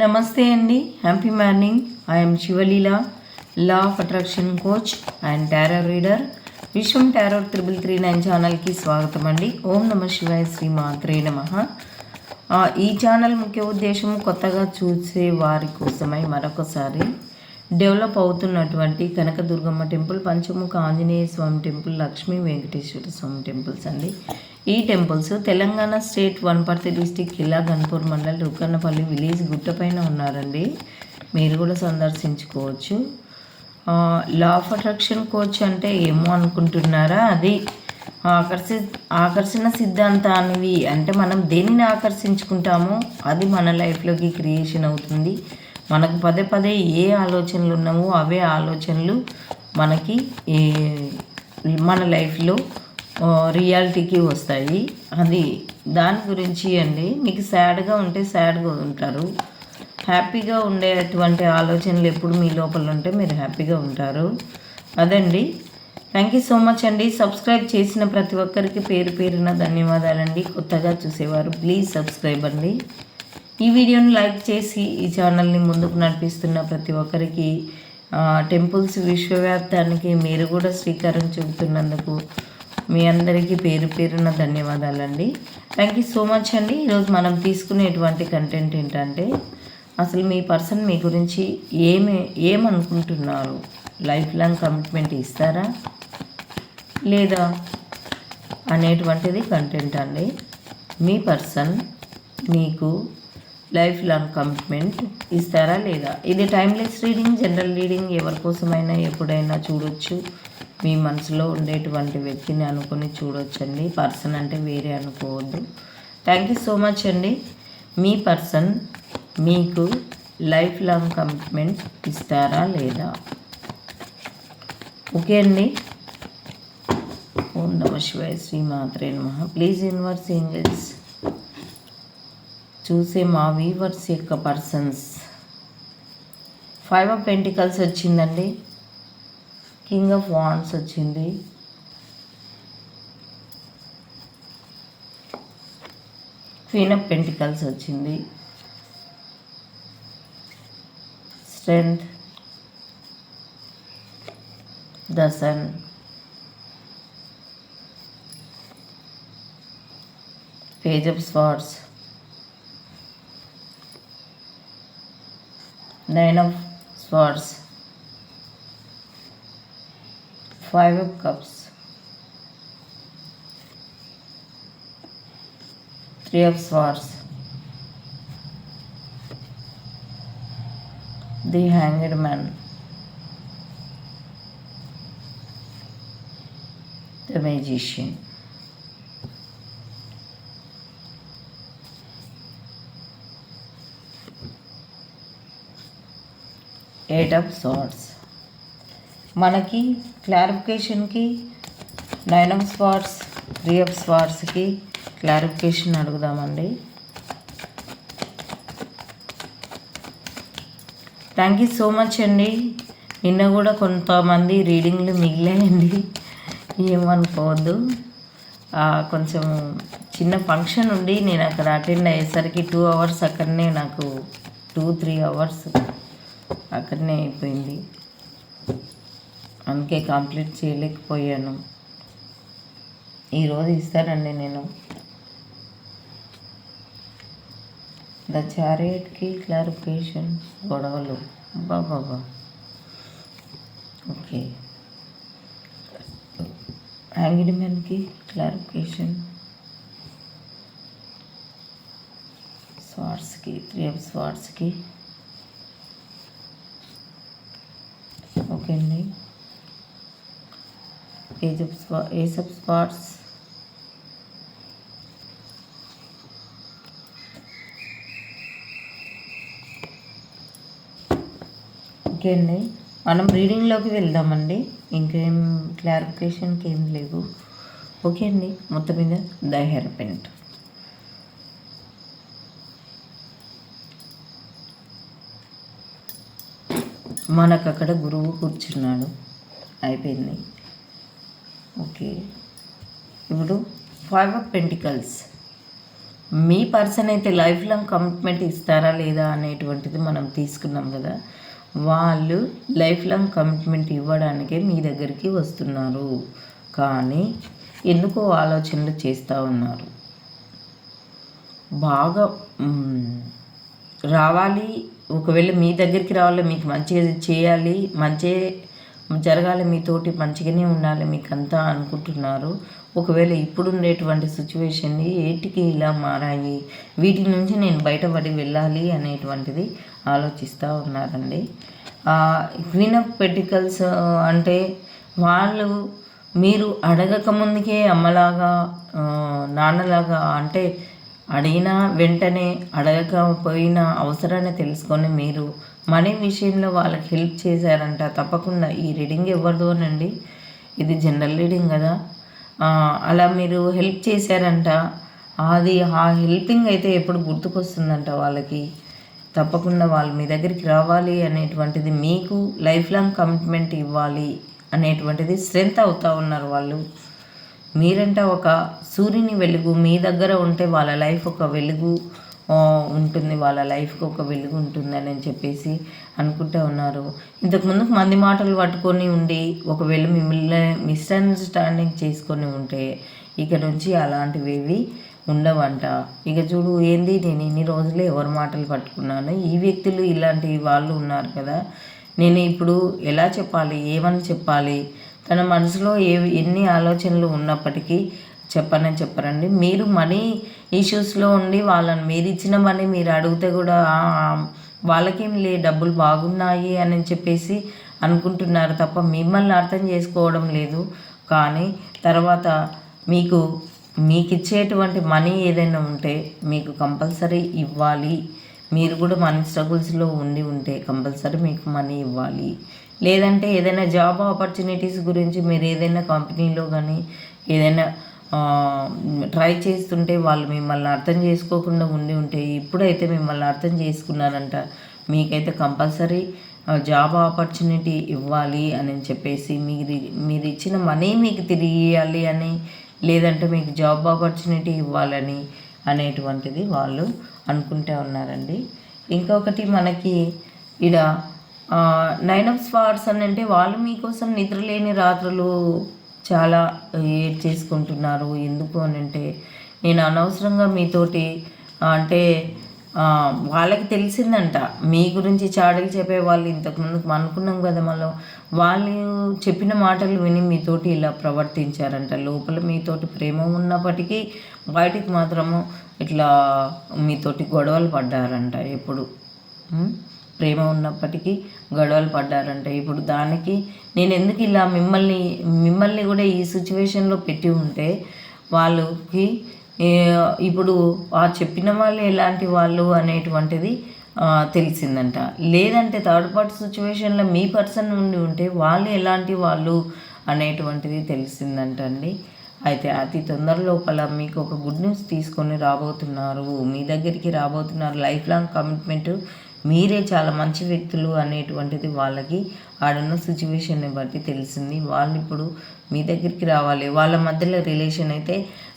నమస్తే అండి. Happy morning I'm Sivaleela law of attraction coach and tarot reader Vishwam tarot triple three nine ఛానల్కి స్వాగతం అండి. ఓం నమ శివాయ శ్రీ మాత్రే నమ. ఈ ఛానల్ ముఖ్య ఉద్దేశం కొత్తగా చూసే వారి కోసమై మరొకసారి డెవలప్ అవుతున్నటువంటి Kanakadurgamma temple Panchamukha Anjaneya Swamy temple Lakshmi Venkateshwara Swamy temples అండి. ఈ temples Telangana state Wanaparthy district Killa Ganpur mandal Rukkannapalli village గుట్టపైన ఉన్నారండి. మీరు కూడా సందర్శించుకోవచ్చు. లా ఆఫ్ అట్రాక్షన్ కోచ్ అంటే ఏమో అనుకుంటున్నారా? అది ఆకర్షి ఆకర్షణ సిద్ధాంతానివి అంటే మనం దేనిని ఆకర్షించుకుంటామో అది మన లైఫ్లోకి క్రియేషన్ అవుతుంది. మనకు పదే పదే ఏ ఆలోచనలు ఉన్నామో అవే ఆలోచనలు మనకి మన లైఫ్లో రియాలిటీకి వస్తాయి. అది దాని గురించి అండి. మీకు సాడ్గా ఉంటే సాడ్గా ఉంటారు. హ్యాపీగా ఉండేటువంటి ఆలోచనలు ఎప్పుడు మీ లోపల ఉంటే మీరు హ్యాపీగా ఉంటారు. అదండి. థ్యాంక్ యూ సో మచ్ అండి. సబ్స్క్రైబ్ చేసిన ప్రతి ఒక్కరికి పేరు పేరున ధన్యవాదాలండి. కొత్తగా చూసేవారు ప్లీజ్ సబ్స్క్రైబ్ అండి. ఈ వీడియోని లైక్ చేసి ఈ ఛానల్ని ముందుకు నడిపిస్తున్న ప్రతి ఒక్కరికి టెంపుల్స్ విశ్వవ్యాప్తానికి మీరు కూడా శ్రీకారం చూపుతున్నందుకు మీ అందరికీ పేరు పేరున ధన్యవాదాలండి. థ్యాంక్ యూ సో మచ్ అండి. ఈరోజు మనం తీసుకునేటువంటి కంటెంట్ ఏంటంటే అసలు మీ పర్సన్ మీ గురించి ఏమి ఏమనుకుంటున్నారు? లైఫ్ లాంగ్ కమిట్మెంట్ ఇస్తారా? లేదా? అనేటువంటిది కంటెంట్ అండి. మీ పర్సన్ మీకు లైఫ్ లాంగ్ కమిట్మెంట్ ఇస్తారా లేదా? ఇది టైమ్లెస్ రీడింగ్ జనరల్ రీడింగ్ ఎవరి కోసమైనా ఎప్పుడైనా చూడొచ్చు. మీ మనసులో ఉండేటువంటి వ్యక్తిని అనుకుని చూడొచ్చండి. పర్సన్ అంటే వేరే అనుకోవద్దు. థ్యాంక్ యూ సో మచ్ అండి. మీ పర్సన్ మీకు లైఫ్ లాంగ్ కమిట్మెంట్ ఇస్తారా లేదా? ఓకే అండి. ఓం నమ శివాయ శ్రీ మాత్రే నమ. ప్లీజ్ ఇన్వర్స్ ఏంజల్స్ చూసే మా వీవర్స్ యొక్క పర్సన్స్ ఫైవ్ ఆఫ్ పెంటికల్స్ వచ్చిందండి. కింగ్ ఆఫ్ వాండ్స్ వచ్చింది. క్వీన్ ఆఫ్ పెంటికల్స్ వచ్చింది. Strength the sun page of swords nine of swords. Five of cups. Three of swords. The hanged man. The magician eight of swords మనకి క్లారిఫికేషన్కి nine of swords three of స్వార్డ్స్కి clarification అడుగుదామండి. Thank you so much అండి. నిన్న కూడా కొంతమంది రీడింగ్లు మిగిలాయండి. ఏమనుకోవద్దు. కొంచెం చిన్న function ఉండి నేను అక్కడ అటెండ్ అయ్యేసరికి టూ అవర్స్ అక్కడనే నాకు టూ త్రీ అవర్స్ అక్కడనే అయిపోయింది. అందుకే కంప్లీట్ చేయలేకపోయాను. ఈరోజు ఇస్తానండి నేను. ద చారియట్కి క్లారిఫికేషన్ గొడవలు. బాబా. ఓకే. హ్యాంగిడ్ మ్యాన్కి క్లారిఫికేషన్. స్వార్ట్స్కి త్రీ ఆఫ్ స్వార్ట్స్కి ఓకే అండి age of spa age of spots. Okay అండి. మనం రీడింగ్లోకి వెళ్దామండి. ఇంకేం క్లారిఫికేషన్కి ఏం లేవు. ఓకే అండి. మొత్తం మీద ద హెయిర్ మనకు అక్కడ గురువు కూర్చున్నాడు. అయిపోయింది. ఓకే. ఇప్పుడు ఫైవ్ ఆఫ్ పెంటికల్స్ మీ పర్సన్ అయితే లైఫ్ లాంగ్ కమిట్మెంట్ ఇస్తారా లేదా అనేటువంటిది మనం తీసుకున్నాం కదా. వాళ్ళు లైఫ్ లాంగ్ కమిట్మెంట్ ఇవ్వడానికే మీ దగ్గరికి వస్తున్నారు. కానీ ఎందుకో ఆలోచనలు చేస్తూ ఉన్నారు. బాగా రావాలి ఒకవేళ మీ దగ్గరికి రావాలి మీకు మంచిగా చేయాలి మంచి జరగాలి మీతోటి మంచిగానే ఉండాలి మీకు అంతా అనుకుంటున్నారు. ఒకవేళ ఇప్పుడు ఉండేటువంటి సిచ్యువేషన్ని ఏటికి ఇలా మారాయి? వీటి నుంచి నేను బయటపడి వెళ్ళాలి అనేటువంటిది ఆలోచిస్తూ ఉన్నారండి. క్వీన్ ఆఫ్ పెటికల్స్ అంటే వాళ్ళు మీరు అడగక ముందుకే అమ్మలాగా నాన్నలాగా అంటే అడిగినా వెంటనే అడగకపోయిన అవసరాన్ని తెలుసుకొని మీరు మనీ విషయంలో వాళ్ళకి హెల్ప్ చేశారంట. తప్పకుండా ఈ రీడింగ్ ఎవరిదోనండి? ఇది జనరల్ రీడింగ్ కదా. అలా మీరు హెల్ప్ చేశారంట. అది ఆ హెల్పింగ్ అయితే ఎప్పుడు గుర్తుకొస్తుందంట వాళ్ళకి. తప్పకుండా వాళ్ళు మీ దగ్గరికి రావాలి అనేటువంటిది మీకు లైఫ్ లాంగ్ కమిట్మెంట్ ఇవ్వాలి అనేటువంటిది స్ట్రెంత్ అవుతూ ఉన్నారు వాళ్ళు. మీరంట ఒక సూర్యుని వెలుగు మీ దగ్గర ఉంటే వాళ్ళ లైఫ్ ఒక వెలుగు ఉంటుంది. వాళ్ళ లైఫ్కి ఒక వెలుగు ఉంటుందని అని చెప్పేసి అనుకుంటూ ఉన్నారు. ఇంతకుముందు మంది మాటలు పట్టుకొని ఉండి ఒకవేళ మిమ్మల్ని మిస్అండర్స్టాండింగ్ చేసుకొని ఉంటే ఇక నుంచి అలాంటివి ఏవి ఉండవంట. ఇక చూడు ఏంది? నేను ఇన్ని రోజులు ఎవరి మాటలు పట్టుకున్నాను? ఈ వ్యక్తులు ఇలాంటి వాళ్ళు ఉన్నారు కదా. నేను ఇప్పుడు ఎలా చెప్పాలి? ఏమని చెప్పాలి? తన మనసులో ఏ ఎన్ని ఆలోచనలు ఉన్నప్పటికీ చెప్పనని చెప్పరండి. మీరు మనీ ఇష్యూస్లో ఉండి వాళ్ళని మీరు ఇచ్చిన మనీ మీరు అడిగితే కూడా వాళ్ళకేం లే డబ్బులు బాగున్నాయి అని చెప్పేసి అనుకుంటున్నారు తప్ప మిమ్మల్ని అర్థం చేసుకోవడం లేదు. కానీ తర్వాత మీకు మీకు ఇచ్చేటువంటి మనీ ఏదైనా ఉంటే మీకు కంపల్సరీ ఇవ్వాలి. మీరు కూడా మనీ స్ట్రగుల్స్లో ఉండి ఉంటే కంపల్సరీ మీకు మనీ ఇవ్వాలి. లేదంటే ఏదైనా జాబ్ ఆపర్చునిటీస్ గురించి మీరు ఏదైనా కంపెనీలో కానీ ఏదైనా ట్రై చేస్తుంటే వాళ్ళు మిమ్మల్ని అర్థం చేసుకోకుండా ఉండి ఉంటే ఇప్పుడైతే మిమ్మల్ని అర్థం చేసుకున్నారంట. మీకైతే కంపల్సరీ జాబ్ ఆపర్చునిటీ ఇవ్వాలి అని చెప్పేసి మీరు మీరు ఇచ్చిన మనీ మీకు తిరిగి ఇవ్వాలి అని లేదంటే మీకు జాబ్ ఆపర్చునిటీ ఇవ్వాలని అనేటువంటిది వాళ్ళు అనుకుంటూ ఉన్నారండి. ఇంకొకటి మనకి ఇడ నైన్ ఆఫ్ స్పాట్స్ అని అంటే వాళ్ళు మీకోసం నిద్రలేని రాత్రులు చాలా ఏడ్ చేసుకుంటున్నారు. ఎందుకు అని అంటే నేను అనవసరంగా మీతోటి అంటే వాళ్ళకి తెలిసిందంట. మీ గురించి చాడలు చెప్పే వాళ్ళు ఇంతకుముందు అనుకున్నాం కదా మనం. వాళ్ళు చెప్పిన మాటలు విని మీతోటి ఇలా ప్రవర్తించారంట. లోపల మీతోటి ప్రేమ ఉన్నప్పటికీ బయటికి మాత్రము ఇట్లా మీతోటి గొడవలు పడ్డారంట ఎప్పుడు. ప్రేమ ఉన్నప్పటికీ గొడవలు పడ్డారంట ఇప్పుడు దానికి నేను ఎందుకు ఇలా మిమ్మల్ని మిమ్మల్ని కూడా ఈ సిచ్యువేషన్లో పెట్టి ఉంటే వాళ్ళకి ఇప్పుడు ఆ చెప్పిన వాళ్ళు ఎలాంటి వాళ్ళు అనేటువంటిది తెలిసిందంట. లేదంటే థర్డ్ పార్టీ సిచ్యువేషన్లో మీ పర్సన్ ఉండి ఉంటే వాళ్ళు ఎలాంటి వాళ్ళు అనేటువంటిది తెలిసిందంట అండి అయితే అతి తొందర లోపల మీకు ఒక గుడ్ న్యూస్ తీసుకొని రాబోతున్నారు. మీ దగ్గరికి రాబోతున్నారు. లైఫ్ లాంగ్ కమిట్మెంట్ మీరే చాలా మంచి వ్యక్తులు అనేటువంటిది వాళ్ళకి ఆడున్న సిచ్యువేషన్ని బట్టి తెలిసింది. వాళ్ళు ఇప్పుడు మీ దగ్గరికి రావాలి. వాళ్ళ మధ్యలో రిలేషన్ అయితే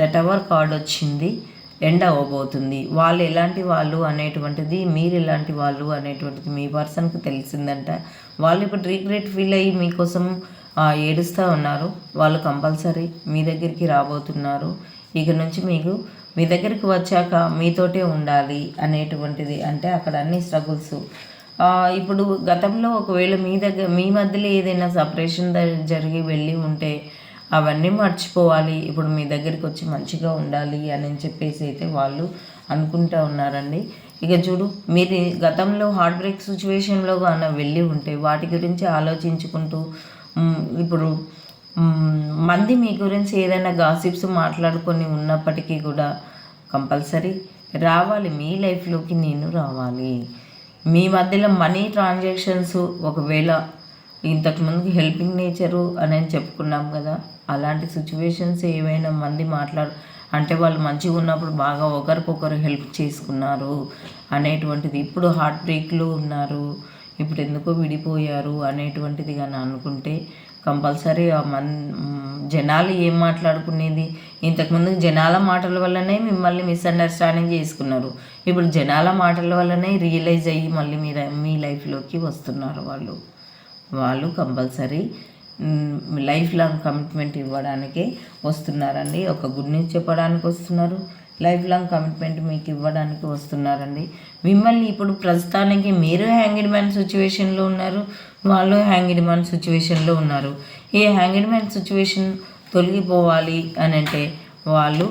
ద టవర్ కార్డ్ వచ్చింది ఎండ్ అవ్వబోతుంది. వాళ్ళు ఎలాంటి వాళ్ళు అనేటువంటిది మీరు ఎలాంటి వాళ్ళు అనేటువంటిది మీ పర్సన్కి తెలిసిందంట. వాళ్ళు ఇప్పుడు రీగ్రెట్ ఫీల్ అయ్యి మీకోసం ఏడుస్తూ ఉన్నారు. వాళ్ళు కంపల్సరీ మీ దగ్గరికి రాబోతున్నారు. ఇక నుంచి మీకు మీ దగ్గరికి వచ్చాక మీతోటే ఉండాలి అనేటువంటిది. అంటే అక్కడ అన్ని స్ట్రగుల్స్. ఇప్పుడు గతంలో ఒకవేళ మీ దగ్గర మీ మధ్యలో ఏదైనా సపరేషన్ జరిగి వెళ్ళి ఉంటే అవన్నీ మర్చిపోవాలి. ఇప్పుడు మీ దగ్గరికి వచ్చి మంచిగా ఉండాలి అని చెప్పేసి అయితే వాళ్ళు అనుకుంటా ఉన్నారండి. ఇక చూడు మీరు గతంలో హార్ట్ బ్రేక్ సిచ్యువేషన్లో కానీ వెళ్ళి ఉంటే వాటి గురించి ఆలోచించుకుంటూ ఇప్పుడు మంది మీ గురించి ఏదైనా గాసిప్స్ మాట్లాడుకొని ఉన్నప్పటికీ కూడా కంపల్సరీ రావాలి. మీ లైఫ్లోకి నేను రావాలి. మీ మధ్యలో మనీ ట్రాన్సాక్షన్స్ ఒకవేళ ఇంతకుముందు హెల్పింగ్ నేచరు అని చెప్పుకున్నాం కదా అలాంటి సిచ్యువేషన్స్ ఏవైనా మంది మాట్లాడు అంటే వాళ్ళు మంచిగా ఉన్నప్పుడు బాగా ఒకరికొకరు హెల్ప్ చేసుకున్నారు అనేటువంటిది. ఇప్పుడు హార్ట్ బ్రేక్లో ఉన్నారు. ఇప్పుడు ఎందుకో విడిపోయారు అనేటువంటిది కానీ అనుకుంటే కంపల్సరీ మన్ జనాలు ఏం మాట్లాడుకునేది? ఇంతకుముందు జనాల మాటల వల్లనే మిమ్మల్ని మిస్అండర్స్టాండింగ్ చేసుకున్నారు. ఇప్పుడు జనాల మాటల వల్లనే రియలైజ్ అయ్యి మళ్ళీ మీ మీ లైఫ్లోకి వస్తున్నారు వాళ్ళు. వాళ్ళు కంపల్సరీ లైఫ్ లాంగ్ కమిట్మెంట్ ఇవ్వడానికే వస్తున్నారండి. ఒక గుడ్ న్యూస్ చెప్పడానికి వస్తున్నారు. లైఫ్ లాంగ్ కమిట్మెంట్ మీకు ఇవ్వడానికి వస్తున్నారండి. మిమ్మల్ని ఇప్పుడు ప్రస్తుతానికి మీరు హ్యాంగిడ్ మ్యాన్ సిచ్యువేషన్లో ఉన్నారు. వాళ్ళు హ్యాంగిడ్ మ్యాన్ సిచ్యువేషన్లో ఉన్నారు. ఈ హ్యాంగిడ్ మ్యాన్ సిచ్యువేషన్ తొలగిపోవాలి అని అంటే వాళ్ళు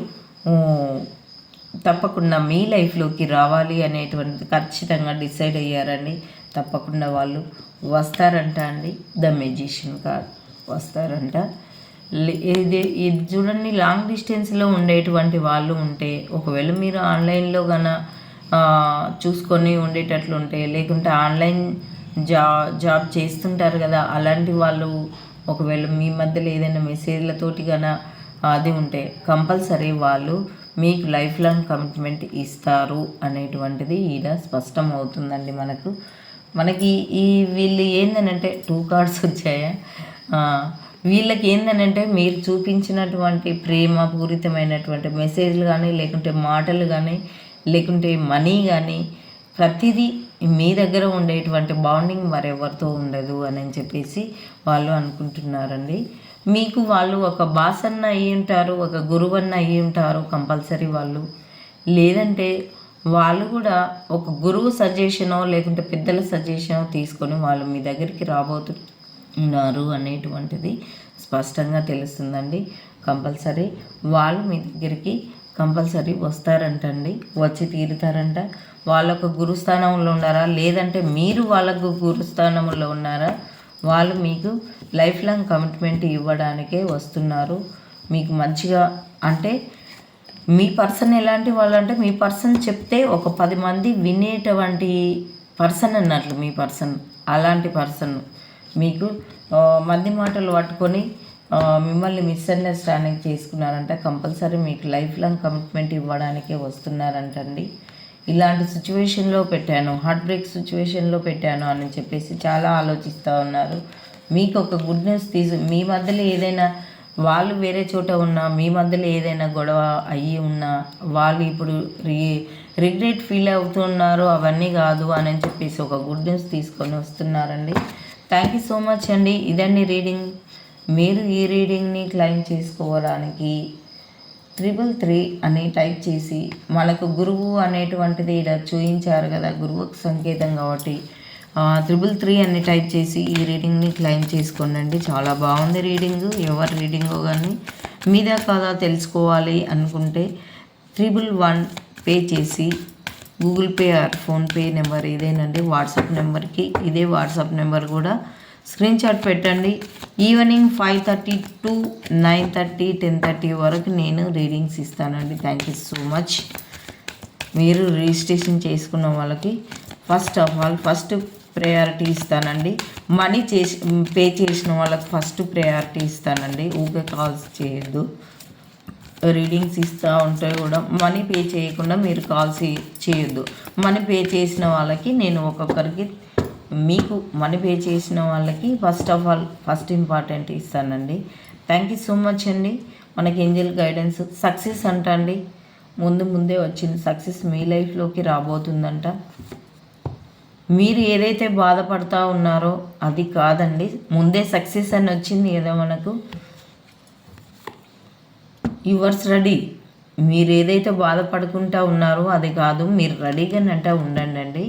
తప్పకుండా మీ లైఫ్లోకి రావాలి అనేటువంటిది ఖచ్చితంగా డిసైడ్ అయ్యారండి. తప్పకుండా వాళ్ళు వస్తారంట అండి. ద మెజిషియన్ కార్డ్ వస్తారంట. ఇది ఇది చూడండి లాంగ్ డిస్టెన్స్లో ఉండేటువంటి వాళ్ళు ఉంటే ఒకవేళ మీరు ఆన్లైన్లో గన చూసుకొని ఉండేటట్లు ఉంటే లేకుంటే ఆన్లైన్ జా జాబ్ చేస్తుంటారు కదా అలాంటి వాళ్ళు ఒకవేళ మీ మధ్యలో ఏదైనా మెసేజ్లతోటి కన్నా అది ఉంటే కంపల్సరీ వాళ్ళు మీకు లైఫ్ లాంగ్ కమిట్మెంట్ ఇస్తారు అనేటువంటిది ఈడ స్పష్టం అవుతుందండి మనకు. మనకి ఈ వీళ్ళు ఏందనంటే టూ కార్డ్స్ వచ్చాయా? వీళ్ళకి ఏందనంటే మీరు చూపించినటువంటి ప్రేమపూరితమైనటువంటి మెసేజ్లు కానీ లేకుంటే మాటలు కానీ లేకుంటే మనీ కానీ ప్రతిదీ మీ దగ్గర ఉండేటువంటి బాండింగ్ మరెవరితో ఉండదు అని చెప్పేసి వాళ్ళు అనుకుంటున్నారండి. మీకు వాళ్ళు ఒక బాసన్న అయ్యి ఉంటారు ఒక గురువన్న అయ్యి ఉంటారు కంపల్సరీ వాళ్ళు. లేదంటే వాళ్ళు కూడా ఒక గురువు సజెషనో లేకుంటే పెద్దల సజెషనో తీసుకొని వాళ్ళు మీ దగ్గరికి రాబోతున్నారు అనేటువంటిది స్పష్టంగా తెలుస్తుందండి. కంపల్సరీ వాళ్ళు మీ దగ్గరికి కంపల్సరీ వస్తారంటండి. వచ్చి తీరుతారంట. వాళ్ళకు గురుస్థానంలో ఉన్నారా? లేదంటే మీరు వాళ్ళకు గురుస్థానంలో ఉన్నారా? వాళ్ళు మీకు లైఫ్ లాంగ్ కమిట్మెంట్ ఇవ్వడానికే వస్తున్నారు. మీకు మంచిగా అంటే మీ పర్సన్ ఎలాంటి వాళ్ళు అంటే మీ పర్సన్ చెప్తే ఒక పది మంది వినేటువంటి పర్సన్ అన్నట్లు మీ పర్సన్ అలాంటి పర్సన్. మీకు మంది మాటలు పట్టుకొని మిమ్మల్ని మిస్అండర్స్టాండింగ్ చేసుకున్నారంట కంపల్సరీ మీకు లైఫ్ లాంగ్ కమిట్మెంట్ ఇవ్వడానికే వస్తున్నారంటండి. ఇలాంటి సిచ్యువేషన్లో పెట్టాను హార్ట్ బ్రేక్ సిచ్యువేషన్లో పెట్టాను అని చెప్పేసి చాలా ఆలోచిస్తూ ఉన్నారు. మీకు ఒక గుడ్ న్యూస్ తీసు మీ మధ్యలో ఏదైనా వాళ్ళు వేరే చోట ఉన్నా మీ మధ్యలో ఏదైనా గొడవ అయ్యి ఉన్నా వాళ్ళు ఇప్పుడు రి రిగ్రెట్ ఫీల్ అవుతున్నారు అవన్నీ కాదు అని చెప్పేసి ఒక గుడ్ న్యూస్ తీసుకొని వస్తున్నారండి. థ్యాంక్ యూ సో మచ్ అండి. ఇదండి రీడింగ్ మీరు ఈ రీడింగ్ని క్లైమ్ చేసుకోవడానికి త్రిబుల్ త్రీ అని టైప్ చేసి మనకు గురువు అనేటువంటిది ఇలా చూయించారు కదా గురువుకు సంకేతం కాబట్టి. త్రిబుల్ త్రీ అని టైప్ చేసి ఈ రీడింగ్ని క్లైమ్ చేసుకోండి చాలా బాగుంది రీడింగ్. ఎవరి రీడింగో కానీ మీదే కాదా తెలుసుకోవాలి అనుకుంటే త్రిబుల్ వన్ పే చేసి Google Pay or PhonePe number ఇదేనండి. వాట్సాప్ నెంబర్కి ఇదే వాట్సాప్ నెంబర్ కూడా స్క్రీన్ షాట్ పెట్టండి. Evening five thirty to nine thirty ten thirty వరకు నేను రీడింగ్స్ ఇస్తానండి. థ్యాంక్ యూ సో మచ్ మీరు రిజిస్ట్రేషన్ చేసుకున్న వాళ్ళకి first of all first priority ఇస్తానండి. మనీ చేసి పే చేసిన వాళ్ళకి ఫస్ట్ ప్రయారిటీ ఇస్తానండి. ఊకే కాల్స్ చేయొద్దు. రీడింగ్స్ ఇస్తూ ఉంటే కూడా మనీ పే చేయకుండా మీరు కాల్స్ చేయొద్దు. మనీ పే చేసిన వాళ్ళకి నేను ఒక్కొక్కరికి మీకు మనీ పే చేసిన వాళ్ళకి first of all first important ఇస్తానండి. థ్యాంక్ యూ సో మచ్ అండి. మనకి ఏంజల్ గైడెన్స్ సక్సెస్ అంట అండి ముందు ముందే వచ్చింది సక్సెస్ మీ లైఫ్లోకి రాబోతుందంట. మీరు ఏదైతే బాధపడతా ఉన్నారో అది కాదండి. ముందే సక్సెస్ అని వచ్చింది ఏదో మనకు. యువర్స్ రెడీ మీరు ఏదైతే బాధపడుకుంటా ఉన్నారో అది కాదు. మీరు రెడీగానంట ఉండండి అండి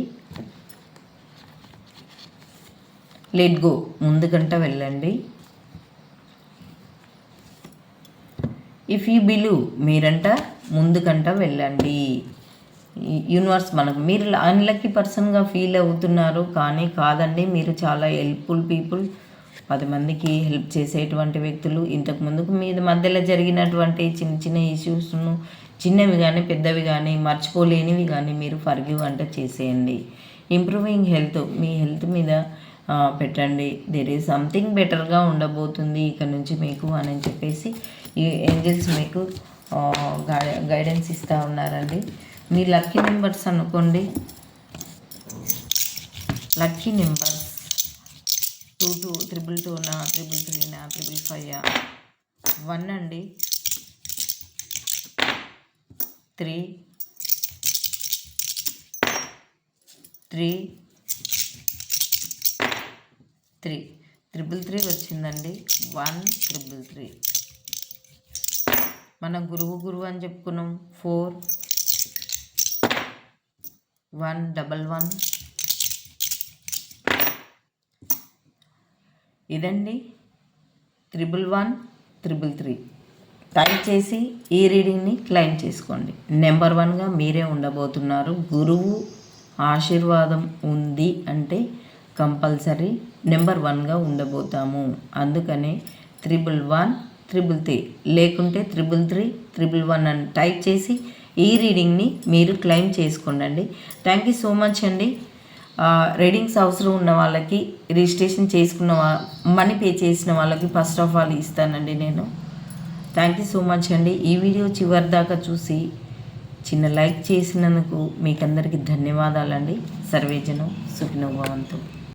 లెట్ గో ముందుకంట వెళ్ళండి. ఇఫ్ యూ బిలీవ్ మీరంట ముందుకంట వెళ్ళండి. యూనివర్స్ మనకు మీరు అన్లక్కీ పర్సన్గా ఫీల్ అవుతున్నారు కానీ కాదండి మీరు చాలా హెల్ప్ఫుల్ పీపుల్ పది మందికి హెల్ప్ చేసేటువంటి వ్యక్తులు ఇంతకు ముందుకు మీ మధ్యలో జరిగినటువంటి చిన్న చిన్న ఇష్యూస్ను చిన్నవి కానీ పెద్దవి కానీ మర్చిపోలేనివి కానీ మీరు ఫర్గివ్ అంటే చేసేయండి. ఇంప్రూవింగ్ హెల్త్ మీ హెల్త్ మీద పెట్టండి. దేర్ ఈజ్ సంథింగ్ బెటర్గా ఉండబోతుంది ఇక్కడ నుంచి మీకు అని చెప్పేసి ఈ ఏంజల్స్ మీకు గై గైడెన్స్ ఇస్తూ ఉన్నారండి. మీ లక్కీ నెంబర్స్ అనుకోండి. Lucky numbers two two triple టూనా triple త్రీనా త్రిబుల్ ఫైవ్ వన్ అండి. Three three three. Triple three వచ్చిందండి. One triple three. మన గురువు గురువు అని చెప్పుకున్నాం. ఫోర్. One double one. ఇదండి. Triple one triple three. Type చేసి ఈ రీడింగ్ని క్లైమ్ చేసుకోండి. నెంబర్ వన్గా మీరే ఉండబోతున్నారు. గురువు ఆశీర్వాదం ఉంది అంటే కంపల్సరీ నెంబర్ వన్గా ఉండబోతాము. అందుకనే త్రిబుల్ వన్ త్రిబుల్ త్రీ. లేకుంటే త్రిబుల్ త్రీ త్రిబుల్ వన్ అని టైప్ చేసి ఈ రీడింగ్ని మీరు క్లెయిమ్ చేసుకోండి థ్యాంక్ యూ సో మచ్ అండి. రీడింగ్స్ అవసరం ఉన్న వాళ్ళకి రిజిస్ట్రేషన్ చేసుకున్న వా మనీ పే చేసిన వాళ్ళకి ఫస్ట్ ఆఫ్ ఆల్ ఇస్తానండి నేను. థ్యాంక్ యూ సో మచ్ అండి. ఈ వీడియో చివరి దాకా చూసి చిన్న లైక్ చేసినందుకు మీకందరికీ ధన్యవాదాలండి. సర్వేజనం సుఖినోభవంతో.